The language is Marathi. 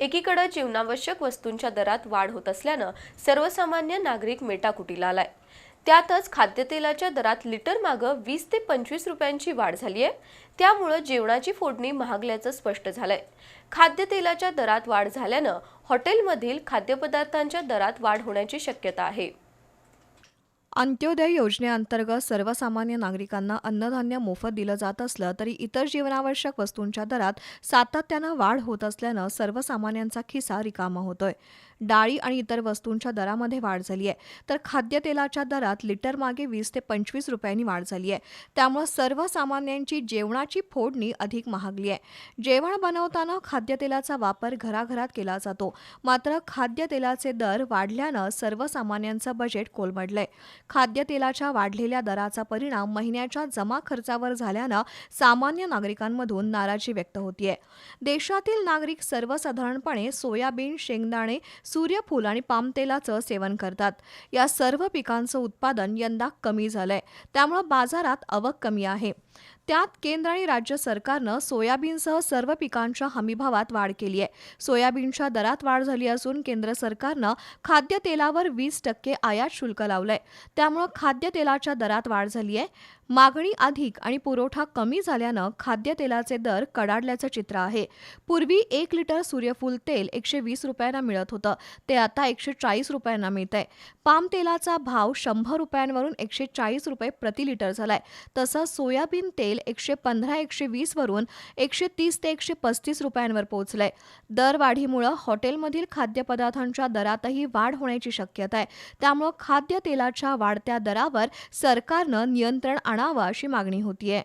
एकीकडे जीवनावश्यक वस्तूंच्या दरात वाढ होत असल्यानं सर्वसामान्य नागरिक मेटाकुटीला आलाय. त्यातच खाद्यतेलाच्या दरात लिटर मागं वीस ते पंचवीस रुपयांची वाढ झाली आहे त्यामुळं जेवणाची फोडणी महागल्याचं स्पष्ट झालंय. खाद्यतेलाच्या दरात वाढ झाल्यानं हॉटेलमधील खाद्यपदार्थांच्या दरात वाढ होण्याची शक्यता आहे. अंत्योदय योजनेअंतर्गत सर्वसामान्य नागरिकांना अन्नधान्य मोफत दिलं जात असलं तरी इतर जीवनावश्यक वस्तूंच्या दरात सातत्यानं वाढ होत असल्यानं सर्वसामान्यांचा खिसा रिकामा होतोय. डाळी आणि इतर वस्तूंच्या दरामध्ये वाढ झाली आहे. तर खाद्यतेलाच्या दरात लिटर मागे वीस ते पंचवीस रुपयांनी वाढ झाली आहे. त्यामुळे सर्वसामान्यांची जेवणाची फोडणी अधिक महागली आहे. जेवण बनवताना खाद्यतेलाचा वापर घराघरात केला जातो. मात्र खाद्यतेलाचे दर वाढल्यानं सर्वसामान्यांचं बजेट कोलमडलंय. खाद्यतेलाच्या वाढलेल्या दराचा परिणाम महिन्याच्या जमा खर्चावर झाल्यानं सामान्य नागरिकांमधून नाराजी व्यक्त होतीये. देशातील नागरिक सर्वसाधारणपणे सोयाबीन शेंगदाणे सूर्यफूल आणि पामतेलाचं सेवन करतात. या सर्व पिकांचं उत्पादन यंदा कमी झालंय. त्यामुळं बाजारात आवक कमी आहे. त्यात केंद्र आणि राज्य सरकारनं सोयाबीनसह सर्व पिकांच्या हमीभावात वाढ केली आहे. सोयाबीनच्या दरात वाढ झाली असून केंद्र सरकारनं खाद्यतेलावर वीस टक्के आयात शुल्क लावलंय. त्यामुळं खाद्यतेलाच्या दरात वाढ झाली आहे. मागणी अधिक आणि पुरवठा कमी झाल्यानं खाद्यतेलाचे दर कडाडल्याचं चित्र आहे. पूर्वी एक लिटर सूर्यफूल तेल एकशे वीस रुपयांना मिळत होतं. ते आता एकशे चाळीस रुपयांना मिळत आहे पाम तेलाचा भाव शंभर रुपयांवरून एकशे चाळीस रुपये प्रति लिटर झालाय. तसंच सोयाबीन तेल एकशे पंधरा एकशे वीस वरून एकशे तीस ते एकशे पस्तीस रुपयांवर पोहोचलंय. दरवाढीमुळं हॉटेलमधील खाद्यपदार्थांच्या दरातही वाढ होण्याची शक्यता आहे. त्यामुळं खाद्यतेलाच्या वाढत्या दरावर सरकारनं नियंत्रण आणावं अशी मागणी होतीये.